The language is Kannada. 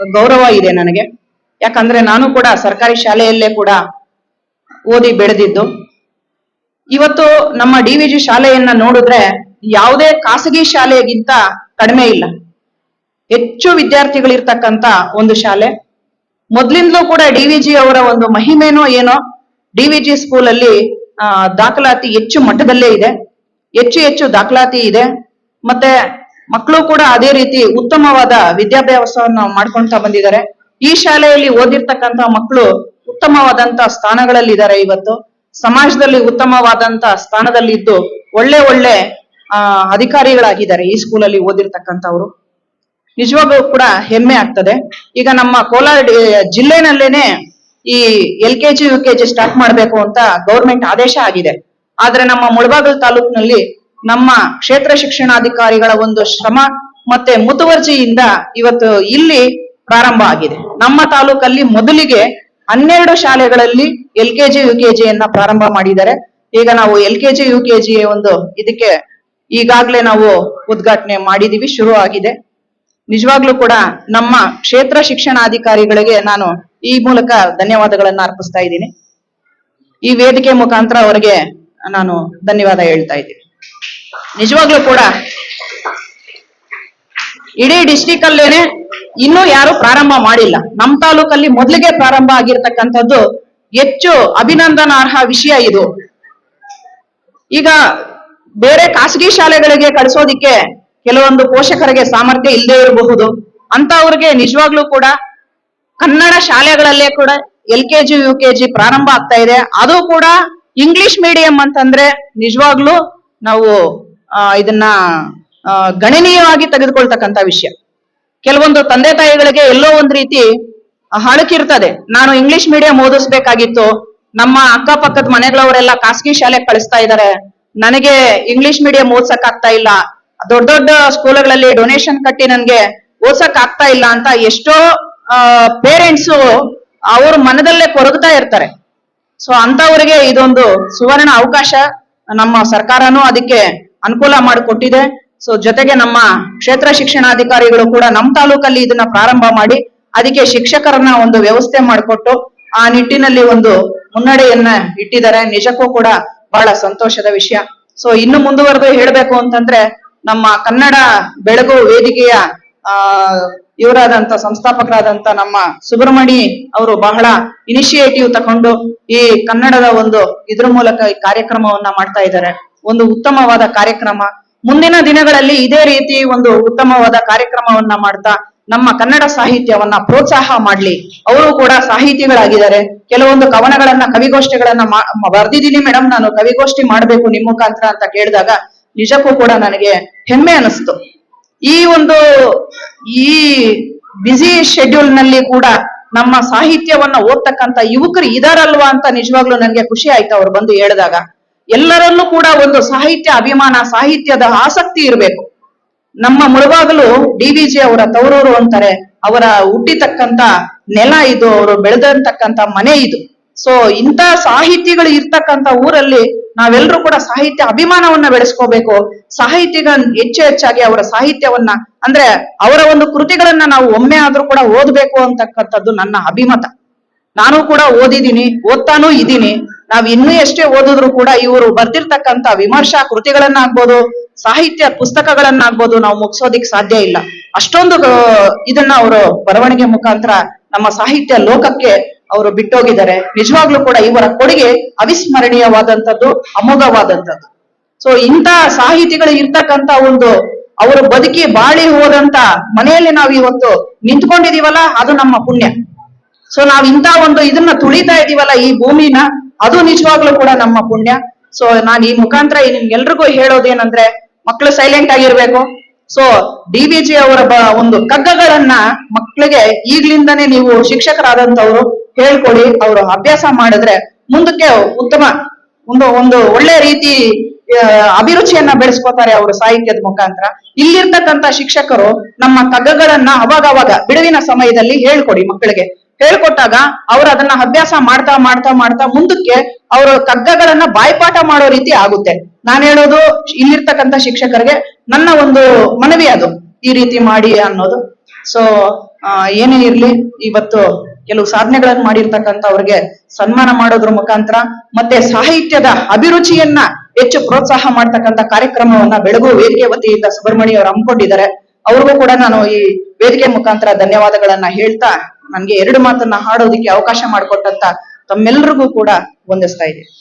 ಗೌರವ ಇದೆ ನನಗೆ. ಯಾಕಂದ್ರೆ ನಾನು ಕೂಡ ಸರ್ಕಾರಿ ಶಾಲೆಯಲ್ಲೇ ಕೂಡ ಓದಿ ಬೆಳೆದಿದ್ದು. ಇವತ್ತು ನಮ್ಮ ಡಿ ವಿ ಜಿ ಶಾಲೆಯನ್ನ ನೋಡಿದ್ರೆ ಯಾವುದೇ ಖಾಸಗಿ ಶಾಲೆಗಿಂತ ಕಡಿಮೆ ಇಲ್ಲ. ಹೆಚ್ಚು ವಿದ್ಯಾರ್ಥಿಗಳಿರ್ತಕ್ಕಂತ ಒಂದು ಶಾಲೆ. ಮೊದ್ಲಿಂದಲೂ ಕೂಡ ಡಿ ವಿ ಜಿ ಅವರ ಒಂದು ಮಹಿಮೆನೋ ಏನೋ ಡಿ ವಿ ಜಿ ಸ್ಕೂಲ್ ಅಲ್ಲಿ ಆ, ದಾಖಲಾತಿ ಹೆಚ್ಚು ಮಟ್ಟದಲ್ಲೇ ಇದೆ. ಹೆಚ್ಚು ಹೆಚ್ಚು ದಾಖಲಾತಿ ಇದೆ. ಮತ್ತೆ ಮಕ್ಕಳು ಕೂಡ ಅದೇ ರೀತಿ ಉತ್ತಮವಾದ ವಿದ್ಯಾಭ್ಯಾಸವನ್ನು ಮಾಡ್ಕೊಂತ ಬಂದಿದ್ದಾರೆ. ಈ ಶಾಲೆಯಲ್ಲಿ ಓದಿರ್ತಕ್ಕಂತ ಮಕ್ಕಳು ಉತ್ತಮವಾದಂತ ಸ್ಥಾನಗಳಲ್ಲಿ ಇದ್ದಾರೆ ಇವತ್ತು. ಸಮಾಜದಲ್ಲಿ ಉತ್ತಮವಾದಂತ ಸ್ಥಾನದಲ್ಲಿ ಇದ್ದು ಒಳ್ಳೆ ಒಳ್ಳೆ, ಆ, ಅಧಿಕಾರಿಗಳಾಗಿದ್ದಾರೆ ಈ ಸ್ಕೂಲಲ್ಲಿ ಓದಿರ್ತಕ್ಕಂಥವ್ರು. ನಿಜವಾಗ್ಲೂ ಕೂಡ ಹೆಮ್ಮೆ ಆಗ್ತದೆ. ಈಗ ನಮ್ಮ ಕೋಲಾರ ಜಿಲ್ಲೆನಲ್ಲೇನೆ ಈ L K G, U K G start ಮಾಡಬೇಕು ಅಂತ ಗೌರ್ಮೆಂಟ್ ಆದೇಶ ಆಗಿದೆ. ಆದ್ರೆ ನಮ್ಮ ಮುಳಬಾಗಿಲು ತಾಲೂಕಿನಲ್ಲಿ ನಮ್ಮ ಕ್ಷೇತ್ರ ಶಿಕ್ಷಣಾಧಿಕಾರಿಗಳ ಒಂದು ಶ್ರಮ ಮತ್ತೆ ಮುತುವರ್ಜಿಯಿಂದ ಇವತ್ತು ಇಲ್ಲಿ ಪ್ರಾರಂಭ ಆಗಿದೆ. ನಮ್ಮ ತಾಲೂಕಲ್ಲಿ ಮೊದಲಿಗೆ ಹನ್ನೆರಡು ಶಾಲೆಗಳಲ್ಲಿ L K G, U K ಜಿಯನ್ನ ಪ್ರಾರಂಭ ಮಾಡಿದ್ದಾರೆ. ಈಗ ನಾವು L K G, U K G ಒಂದು ಇದಕ್ಕೆ ಈಗಾಗ್ಲೇ ನಾವು ಉದ್ಘಾಟನೆ ಮಾಡಿದೀವಿ, ಶುರು ಆಗಿದೆ. ನಿಜವಾಗ್ಲೂ ಕೂಡ ನಮ್ಮ ಕ್ಷೇತ್ರ ಶಿಕ್ಷಣಾಧಿಕಾರಿಗಳಿಗೆ ನಾನು ಈ ಮೂಲಕ ಧನ್ಯವಾದಗಳನ್ನ ಅರ್ಪಿಸ್ತಾ ಇದ್ದೀನಿ. ಈ ವೇದಿಕೆ ಮುಖಾಂತರ ಅವರಿಗೆ ನಾನು ಧನ್ಯವಾದ ಹೇಳ್ತಾ ಇದ್ದೀನಿ. ನಿಜವಾಗ್ಲೂ ಕೂಡ. ಇಡೀ ಡಿಸ್ಟಿಕ್ ಅಲ್ಲೇನೆ ಇನ್ನೂ ಯಾರು ಪ್ರಾರಂಭ ಮಾಡಿಲ್ಲ. ನಮ್ಮ ತಾಲೂಕಲ್ಲಿ ಮೊದಲಿಗೆ ಪ್ರಾರಂಭ ಆಗಿರ್ತಕ್ಕಂಥದ್ದು ಹೆಚ್ಚು ಅಭಿನಂದನಾರ್ಹ ವಿಷಯ ಇದು. ಈಗ ಬೇರೆ ಖಾಸಗಿ ಶಾಲೆಗಳಿಗೆ ಕಳಿಸೋದಿಕ್ಕೆ ಕೆಲವೊಂದು ಪೋಷಕರಿಗೆ ಸಾಮರ್ಥ್ಯ ಇಲ್ಲದೆ ಇರಬಹುದು. ಅಂತವ್ರಿಗೆ ನಿಜವಾಗ್ಲೂ ಕೂಡ ಕನ್ನಡ ಶಾಲೆಗಳಲ್ಲೇ ಕೂಡ L K G, U K G ಪ್ರಾರಂಭ ಆಗ್ತಾ ಇದೆ. ಅದು ಕೂಡ ಇಂಗ್ಲಿಷ್ ಮೀಡಿಯಂ ಅಂತಂದ್ರೆ ನಿಜವಾಗ್ಲೂ ನಾವು ಇದನ್ನ ಗಣನೀಯವಾಗಿ ತೆಗೆದುಕೊಳ್ತಕ್ಕಂಥ ವಿಷಯ. ಕೆಲವೊಂದು ತಂದೆ ತಾಯಿಗಳಿಗೆ ಎಲ್ಲೋ ಒಂದ್ ರೀತಿ ಹಳಕಿರ್ತದೆ ನಾನು ಇಂಗ್ಲಿಷ್ ಮೀಡಿಯಂ ಓದಿಸ್ಬೇಕಾಗಿತ್ತು. ನಮ್ಮ ಅಕ್ಕಪಕ್ಕದ ಮನೆಗಳವರೆಲ್ಲ ಖಾಸಗಿ ಶಾಲೆಗೆ ಕಳಿಸ್ತಾ ಇದ್ದಾರೆ ನನಗೆ ಇಂಗ್ಲಿಷ್ ಮೀಡಿಯಂ ಓದ್ಸಕ್ ಆಗ್ತಾ ಇಲ್ಲ. ದೊಡ್ಡ ದೊಡ್ಡ ಸ್ಕೂಲ್ಗಳಲ್ಲಿ ಡೊನೇಷನ್ ಕಟ್ಟಿ ನನ್ಗೆ ಓದ್ಸಕ್ ಆಗ್ತಾ ಇಲ್ಲ ಅಂತ ಎಷ್ಟೋ ಪೇರೆಂಟ್ಸ್ ಅವ್ರ ಮನದಲ್ಲೇ ಕೊರಗ್ತಾ ಇರ್ತಾರೆ. ಸೊ ಅಂತವರಿಗೆ ಇದೊಂದು ಸುವರ್ಣ ಅವಕಾಶ. ನಮ್ಮ ಸರ್ಕಾರನೂ ಅದಕ್ಕೆ ಅನುಕೂಲ ಮಾಡಿಕೊಟ್ಟಿದೆ. ಸೊ ಜೊತೆಗೆ ನಮ್ಮ ಕ್ಷೇತ್ರ ಶಿಕ್ಷಣಾಧಿಕಾರಿಗಳು ಕೂಡ ನಮ್ಮ ತಾಲೂಕಲ್ಲಿ ಇದನ್ನ ಪ್ರಾರಂಭ ಮಾಡಿ, ಅದಕ್ಕೆ ಶಿಕ್ಷಕರನ್ನ ಒಂದು ವ್ಯವಸ್ಥೆ ಮಾಡಿಕೊಟ್ಟು, ಆ ನಿಟ್ಟಿನಲ್ಲಿ ಒಂದು ಮುನ್ನಡೆಯನ್ನ ಇಟ್ಟಿದ್ದಾರೆ. ನಿಜಕ್ಕೂ ಕೂಡ ಬಹಳ ಸಂತೋಷದ ವಿಷಯ. ಸೊ ಇನ್ನು ಮುಂದುವರೆದು ಹೇಳಬೇಕು ಅಂತಂದ್ರೆ, ನಮ್ಮ ಕನ್ನಡ ಬೆಳಗು ವೇದಿಕೆಯ, ಆ, ಇವರಾದಂತ ಸಂಸ್ಥಾಪಕರಾದಂತ ನಮ್ಮ ಸುಬ್ರಹ್ಮಣಿ ಅವರು ಬಹಳ ಇನಿಷಿಯೇಟಿವ್ ತಕೊಂಡು ಈ ಕನ್ನಡದ ಒಂದು ಇದ್ರ ಮೂಲಕ ಈ ಕಾರ್ಯಕ್ರಮವನ್ನ ಮಾಡ್ತಾ ಇದ್ದಾರೆ. ಒಂದು ಉತ್ತಮವಾದ ಕಾರ್ಯಕ್ರಮ. ಮುಂದಿನ ದಿನಗಳಲ್ಲಿ ಇದೇ ರೀತಿ ಒಂದು ಉತ್ತಮವಾದ ಕಾರ್ಯಕ್ರಮವನ್ನ ಮಾಡ್ತಾ ನಮ್ಮ ಕನ್ನಡ ಸಾಹಿತ್ಯವನ್ನ ಪ್ರೋತ್ಸಾಹ ಮಾಡ್ಲಿ. ಅವರು ಕೂಡ ಸಾಹಿತಿಗಳಾಗಿದ್ದಾರೆ. ಕೆಲವೊಂದು ಕವನಗಳನ್ನ, ಕವಿಗೋಷ್ಠಿಗಳನ್ನ ಬರ್ದಿದ್ದೀನಿ ಮೇಡಮ್ ನಾನು ಕವಿಗೋಷ್ಠಿ ಮಾಡ್ಬೇಕು ನಿಮ್ ಮುಖಾಂತರ ಅಂತ ಕೇಳಿದಾಗ ನಿಜಕ್ಕೂ ಕೂಡ ನನಗೆ ಹೆಮ್ಮೆ ಅನಿಸ್ತು. ಈ ಒಂದು, ಈ ಬ್ಯುಸಿ ಶೆಡ್ಯೂಲ್ನಲ್ಲಿ ಕೂಡ ನಮ್ಮ ಸಾಹಿತ್ಯವನ್ನ ಓದ್ತಕ್ಕಂತ ಯುವಕರು ಇದಾರಲ್ವಾ ಅಂತ ನಿಜವಾಗ್ಲೂ ನನಗೆ ಖುಷಿ ಆಯ್ತು ಅವ್ರು ಬಂದು ಹೇಳಿದಾಗ. ಎಲ್ಲರಲ್ಲೂ ಕೂಡ ಒಂದು ಸಾಹಿತ್ಯ, ಅಭಿಮಾನ, ಸಾಹಿತ್ಯದ ಆಸಕ್ತಿ ಇರಬೇಕು. ನಮ್ಮ ಮುಳಬಾಗಲು ಡಿ ವಿ ಜಿ ಅವರ ತವರೂರು ಅಂತಾರೆ. ಅವರ ಹುಟ್ಟಿತಕ್ಕಂತ ನೆಲ ಇದು, ಅವರು ಬೆಳೆದಂತಕ್ಕಂತ ಮನೆ ಇದು. ಸೊ ಇಂಥ ಸಾಹಿತಿಗಳು ಇರ್ತಕ್ಕಂತ ಊರಲ್ಲಿ ನಾವೆಲ್ಲರೂ ಕೂಡ ಸಾಹಿತ್ಯ ಅಭಿಮಾನವನ್ನ ಬೆಳೆಸ್ಕೋಬೇಕು. ಸಾಹಿತಿಗ ಹೆಚ್ಚು ಹೆಚ್ಚಾಗಿ ಅವರ ಸಾಹಿತ್ಯವನ್ನ, ಅಂದ್ರೆ ಅವರ ಒಂದು ಕೃತಿಗಳನ್ನ ನಾವು ಒಮ್ಮೆ ಆದ್ರೂ ಕೂಡ ಓದ್ಬೇಕು ಅಂತಕ್ಕಂಥದ್ದು ನನ್ನ ಅಭಿಮತ. ನಾನು ಕೂಡ ಓದಿದ್ದೀನಿ, ಓದ್ತಾನೂ ಇದ್ದೀನಿ. ನಾವ್ ಇನ್ನೂ ಎಷ್ಟೇ ಓದಿದ್ರು ಕೂಡ ಇವರು ಬರ್ತಿರ್ತಕ್ಕಂತ ವಿಮರ್ಶಾ ಕೃತಿಗಳನ್ನಾಗ್ಬೋದು, ಸಾಹಿತ್ಯ ಪುಸ್ತಕಗಳನ್ನಾಗ್ಬೋದು ನಾವು ಮುಗಿಸೋದಿಕ್ ಸಾಧ್ಯ ಇಲ್ಲ. ಅಷ್ಟೊಂದು ಇದನ್ನ ಅವರು ಬರವಣಿಗೆ ಮುಖಾಂತರ ನಮ್ಮ ಸಾಹಿತ್ಯ ಲೋಕಕ್ಕೆ ಅವರು ಬಿಟ್ಟೋಗಿದ್ದಾರೆ. ನಿಜವಾಗ್ಲೂ ಕೂಡ ಇವರ ಕೊಡುಗೆ ಅವಿಸ್ಮರಣೀಯವಾದಂಥದ್ದು, ಅಮೋಘವಾದಂಥದ್ದು. ಸೊ ಇಂಥ ಸಾಹಿತಿಗಳು ಇರ್ತಕ್ಕಂತ ಒಂದು, ಅವರು ಬದುಕಿ ಬಾಳಿ ಹೋದಂತ ಮನೆಯಲ್ಲಿ ನಾವು ಇವತ್ತು ನಿಂತ್ಕೊಂಡಿದೀವಲ್ಲ, ಅದು ನಮ್ಮ ಪುಣ್ಯ. ಸೊ ನಾವ್ ಇಂತ ಒಂದು ಇದನ್ನ ತುಳಿತಾ ಇದೀವಲ್ಲ ಈ ಭೂಮಿನ, ಅದು ನಿಜವಾಗ್ಲೂ ಕೂಡ ನಮ್ಮ ಪುಣ್ಯ. ಸೊ ನಾನ್ ಈ ಮುಖಾಂತರ ನಿಮ್ಗೆಲ್ರಿಗೂ ಹೇಳೋದೇನಂದ್ರೆ ಮಕ್ಳು ಸೈಲೆಂಟ್ ಆಗಿರ್ಬೇಕು. ಸೊ ಡಿ ವಿ ಜಿ ಅವರ ಒಂದು ಕಗ್ಗಗಳನ್ನ ಮಕ್ಳಿಗೆ ಈಗ್ಲಿಂದಾನೇ ನೀವು ಶಿಕ್ಷಕರಾದಂತವ್ರು ಹೇಳ್ಕೊಡಿ, ಅವರು ಅಭ್ಯಾಸ ಮಾಡಿದ್ರೆ ಮುಂದಕ್ಕೆ ಉತ್ತಮ, ಒಂದು ಒಂದು ಒಳ್ಳೆ ರೀತಿ ಅಭಿರುಚಿಯನ್ನ ಬೆಳೆಸ್ಕೋತಾರೆ ಅವರು ಸಾಹಿತ್ಯದ ಮುಖಾಂತರ. ಇಲ್ಲಿರ್ತಕ್ಕಂತ ಶಿಕ್ಷಕರು ನಮ್ಮ ಕಗ್ಗಗಳನ್ನ ಅವಾಗವಾಗ ಅವಾಗ ಬಿಡುವಿನ ಸಮಯದಲ್ಲಿ ಹೇಳ್ಕೊಡಿ ಮಕ್ಕಳಿಗೆ. ಹೇಳ್ಕೊಟ್ಟಾಗ ಅವ್ರು ಅದನ್ನ ಅಭ್ಯಾಸ ಮಾಡ್ತಾ ಮಾಡ್ತಾ ಮಾಡ್ತಾ ಮುಂದಕ್ಕೆ ಅವರು ಕಗ್ಗಗಳನ್ನ ಬಾಯ್ಪಾಠ ಮಾಡೋ ರೀತಿ ಆಗುತ್ತೆ. ನಾನ್ ಹೇಳೋದು ಇಲ್ಲಿರ್ತಕ್ಕಂತ ಶಿಕ್ಷಕರಿಗೆ ನನ್ನ ಒಂದು ಮನವಿ ಅದು, ಈ ರೀತಿ ಮಾಡಿ ಅನ್ನೋದು. ಸೊ ಏನೇ ಇರ್ಲಿ, ಇವತ್ತು ಕೆಲವು ಸಾಧನೆಗಳನ್ನು ಮಾಡಿರ್ತಕ್ಕಂಥ ಅವ್ರಿಗೆ ಸನ್ಮಾನ ಮಾಡೋದ್ರ ಮುಖಾಂತರ ಮತ್ತೆ ಸಾಹಿತ್ಯದ ಅಭಿರುಚಿಯನ್ನ ಹೆಚ್ಚು ಪ್ರೋತ್ಸಾಹ ಮಾಡ್ತಕ್ಕಂತ ಕಾರ್ಯಕ್ರಮವನ್ನ ಬೆಳಗು ವೇದಿಕೆ ವತಿಯಿಂದ ಸುಬ್ರಹ್ಮಣ್ಯ ಅವರು ಹಮ್ಮಿಕೊಂಡಿದ್ದಾರೆ. ಅವ್ರಿಗೂ ಕೂಡ ನಾನು ಈ ವೇದಿಕೆ ಮುಖಾಂತರ ಧನ್ಯವಾದಗಳನ್ನ ಹೇಳ್ತಾ, ನನ್ಗೆ ಎರಡು ಮಾತನ್ನ ಹಾಡೋದಿಕ್ಕೆ ಅವಕಾಶ ಮಾಡಿಕೊಟ್ಟಂತ ತಮ್ಮೆಲ್ಲರಿಗೂ ಕೂಡ ವಂದಿಸ್ತಾ ಇದ್ದೀನಿ.